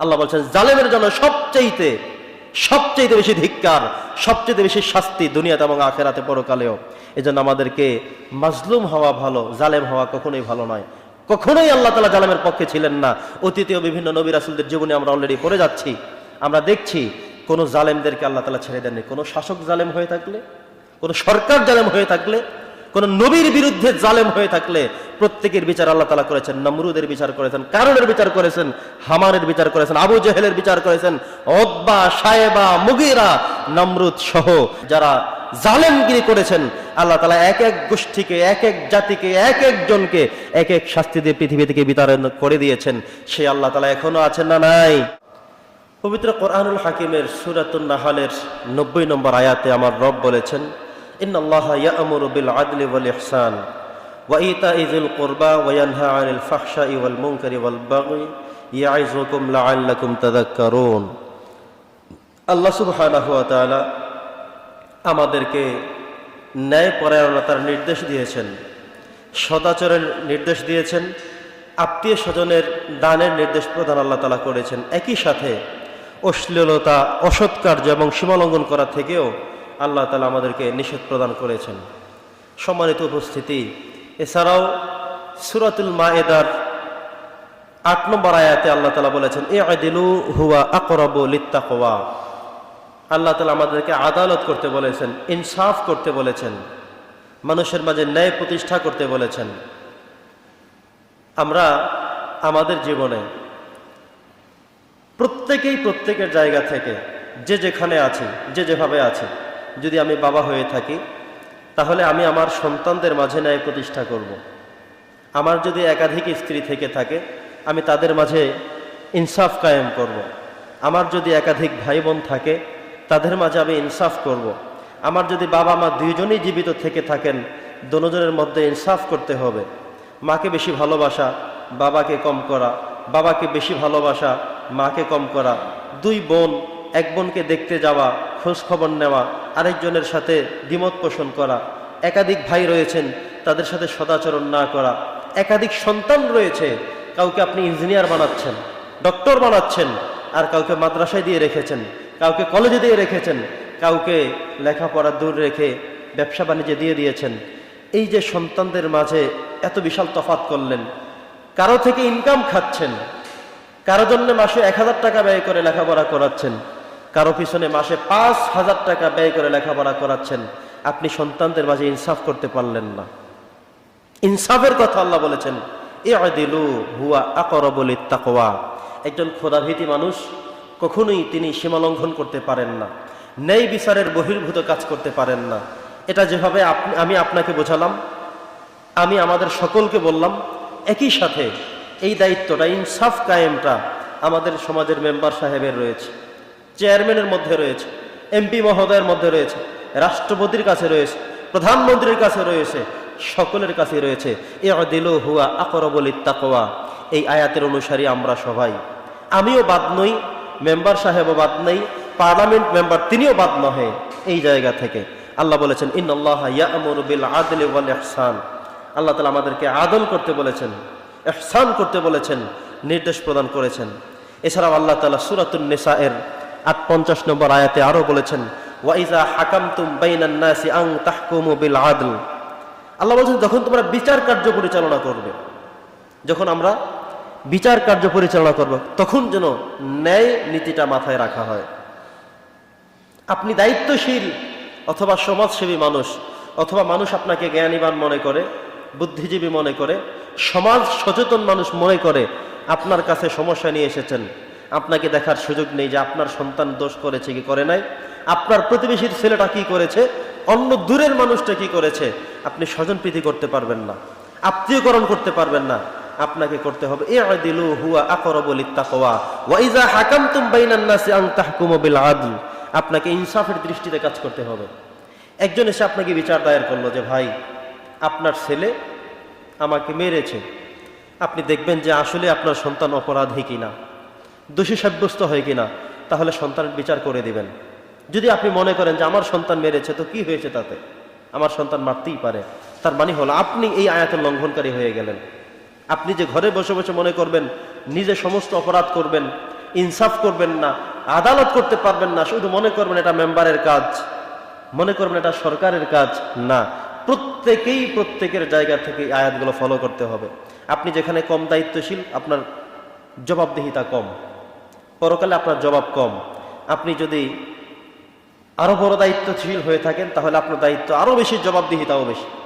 আল্লাহ বলছেন, জালেমের জন্য সবচেয়েতে সবচেয়ে বেশি ধিক্কার সবচেয়ে বেশি শাস্তি দুনিয়াতে এবং আখেরাতে পরকালেও। এই জন্য আমাদেরকে মাজলুম হওয়া ভালো, জালেম হওয়া কখনোই ভালো নয়। কখনোই আল্লাহ তালা জালেমের পক্ষে ছিলেন না। অতীতীয় বিভিন্ন নবী রাসুলদের জীবনে আমরা অলরেডি পড়ে যাচ্ছি। আমরা দেখছি, কোনো জালেমদেরকে আল্লাহ তালা ছেড়ে দেননি। কোনো শাসক জালেম হয়ে থাকলে, কোনো সরকার জালেম হয়ে থাকলে কোন নবীর বিরুদ্ধে জালেম হয়ে থাকলে প্রত্যেকের বিচার আল্লাহ তালা করেছেন, নমরুদের বিচার করেছেন কারণের বিচার করেছেন, হামারের বিচার করেছেন, আবু জেহেলের বিচার করেছেন অদ্বা সায়েবা, মুগিরা, নমরুদ সহ যারা জালেমগিরি করেছেন, আল্লাহ তালা এক এক গোষ্ঠীকে, এক এক জাতিকে, এক একজনকে এক এক শাস্তি দিয়ে পৃথিবী থেকে বিতরণ করে দিয়েছেন। সে আল্লাহ তালা এখনও আছেন না নাই? পবিত্র কোরআনুল হাকিমের সুরাতুন নাহালের নব্বই নম্বর আয়াতে আমার রব বলেছেন ইহসান ওয়া ইতাই যিল কুরবা ওয়া ইয়ানহা আনিল ফাহশাই ওয়াল মুনকারি ওয়াল বাগই ইয়াইযুকুম লাআল্লাকুম তাযাক্কারুন। আল্লাহ সুবহানাহু ওয়া তাআলা আমাদেরকে ন্যায় পরায়ণতার নির্দেশ দিয়েছেন সদাচরের নির্দেশ দিয়েছেন, আত্মীয় স্বজনের দানের নির্দেশ প্রদান আল্লাহ তালা করেছেন। একই সাথে অশ্লীলতা অসৎকার্য এবং সীমালঙ্ঘন করা থেকেও আল্লাহ তালা আমাদেরকে নিষেধ প্রদান করেছেন। সম্মানিত উপস্থিতি, এছাড়াও সুরাতুল মায়েদার আট নম্বর আয়াতে আল্লাহ তালা বলেছেন এ আদিলু হুয়া আকরবু লিত্তাকোয়া আল্লাহ তালা আমাদেরকে আদালত করতে বলেছেন, ইনসাফ করতে বলেছেন, মানুষের মাঝে ন্যায় প্রতিষ্ঠা করতে বলেছেন। আমরা আমাদের জীবনে প্রত্যেকেই প্রত্যেকের জায়গা থেকে, যে যেখানে আছি, যে যেভাবে আছি যদি আমি বাবা হয়ে থাকি, তাহলে আমি আমার সন্তানদের মাঝে ন্যায় প্রতিষ্ঠা করব। আমার যদি একাধিক স্ত্রী থেকে থাকে, আমি তাদের মাঝে ইনসাফ কায়েম করব। আমার যদি একাধিক ভাই বোন থাকে, তাদের মাঝে আমি ইনসাফ করব। আমার যদি বাবা মা দুইজনই জীবিত থেকে থাকেন দনোজনের মধ্যে ইনসাফ করতে হবে মাকে বেশি ভালোবাসা, বাবাকে কম করা বাবাকে বেশি ভালোবাসা, মাকে কম করা দুই বোন, এক বোনকে দেখতে যাওয়া, খোঁজ খবর নেওয়া আরেকজনের সাথে দ্বিমত পোষণ করা, একাধিক ভাই রয়েছেন, তাদের সাথে সদাচরণ না করা, একাধিক সন্তান রয়েছে, কাউকে আপনি ইঞ্জিনিয়ার বানাচ্ছেন, ডক্টর বানাচ্ছেন, আর কাউকে মাদ্রাসায় দিয়ে রেখেছেন, কাউকে কলেজে দিয়ে রেখেছেন, কাউকে লেখাপড়া দূর রেখে ব্যবসা বাণিজ্যে দিয়ে দিয়েছেন। এই যে সন্তানদের মাঝে এত বিশাল তফাত করলেন, কারও থেকে ইনকাম খাচ্ছেন, কারও জন্য মাসে এক হাজার টাকা ব্যয় করে লেখাপড়া করাচ্ছেন কারও পিছনে মাসে পাঁচ হাজার টাকা ব্যয় করে লেখাপড়া করাচ্ছেন, আপনি সন্তানদের মাঝে ইনসাফ করতে পারলেন না। ইনসাফের কথা আল্লাহ বলেছেন এ একজন খোদাভীতি মানুষ কখনোই তিনি সীমালঙ্ঘন করতে পারেন না, ন্যায় বিচারের বহির্ভূত কাজ করতে পারেন না। এটা যেভাবে আমি আপনাকে বোঝালাম, আমি আমাদের সকলকে বললাম, একই সাথে এই দায়িত্বটা, ইনসাফ কায়েমটা আমাদের সমাজের মেম্বার সাহেবের রয়েছে। চেয়ারম্যানের মধ্যে রয়েছে, এমপি মহোদয়ের মধ্যে রয়েছে, রাষ্ট্রপতির কাছে রয়েছে, প্রধানমন্ত্রীর কাছে রয়েছে, সকলের কাছে রয়েছে। এ দিল হুয়া আকরবলি তাকোয়া এই আয়াতের অনুসারী আমরা সবাই। আমিও বাদ নই, মেম্বার সাহেবও বাদ নেই, পার্লামেন্ট মেম্বার তিনিও বাদ নহে এই জায়গা থেকে। আল্লাহ বলেছেন ইন আল্লাহ ইয়ামুর আদলি ইহসান। আল্লাহ তালা আমাদেরকে আদল করতে বলেছেন এহসান করতে বলেছেন, নির্দেশ প্রদান করেছেন। এছাড়াও আল্লাহ তালা সুরাতুন এর আট পঞ্চাশ নম্বর আয়াতে আরও বলেছেন ওয়াইজা হাকামতুম বাইনান নাসি আং তাহকুমু বিল আদল। আল্লাহ বলছেন, যখন তোমরা বিচার কার্য পরিচালনা করবে, যখন আমরা বিচার কার্য পরিচালনা করব, তখন যেন ন্যায় নীতিটা মাথায় রাখা হয়। আপনি দায়িত্বশীল অথবা সমাজসেবী মানুষ, অথবা মানুষ আপনাকে জ্ঞানীবান মনে করে, বুদ্ধিজীবী মনে করে, সমাজ সচেতন মানুষ মনে করে, আপনার কাছে সমস্যা নিয়ে এসেছেন আপনাকে দেখার সুযোগ নেই যে আপনার সন্তান দোষ করেছে কি করে নাই। আপনার প্রতিবেশীর ছেলেটা কি করেছে? অন্য দূরের মানুষটা কি করেছে? আপনি স্বজনপ্রীতি করতে পারবেন না। আত্মীয়করণ করতে পারবেন না। আপনাকে করতে হবে এ হুয়া বাইনান নাসি বিল আদল। আপনাকে ইনসাফের দৃষ্টিতে কাজ করতে হবে। একজন এসে আপনাকে বিচার দায়ের করল যে, ভাই, আপনার ছেলে আমাকে মেরেছে। আপনি দেখবেন যে আসলে আপনার সন্তান অপরাধী কিনা। দোষী সাব্যস্ত হয় কিনা, তাহলে সন্তানের বিচার করে দিবেন। যদি আপনি মনে করেন যে আমার সন্তান মেরেছে, তো কি হয়েছে তাতে? আমার সন্তান মারতেই পারে। তার মানে হলো, আপনি এই আয়াতের লঙ্ঘনকারী হয়ে গেলেন। আপনি যে ঘরে বসে বসে মনে করবেন, নিজে সমস্ত অপরাধ করবেন, ইনসাফ করবেন না, আদালত করতে পারবেন না, শুধু মনে করবেন এটা মেম্বারের কাজ, মনে করবেন এটা সরকারের কাজ, না। প্রত্যেকেই প্রত্যেকের জায়গা থেকে আয়াতগুলো ফলো করতে হবে। আপনি যেখানে কম দায়িত্বশীল, আপনার জবাবদিহিতা কম। পরকালে আপনার জবাব কম। আপনি যদি আরও বড় দায়িত্বশীল হয়ে থাকেন, তাহলে আপনার দায়িত্ব আরও বেশি, জবাবদিহিতাও বেশি।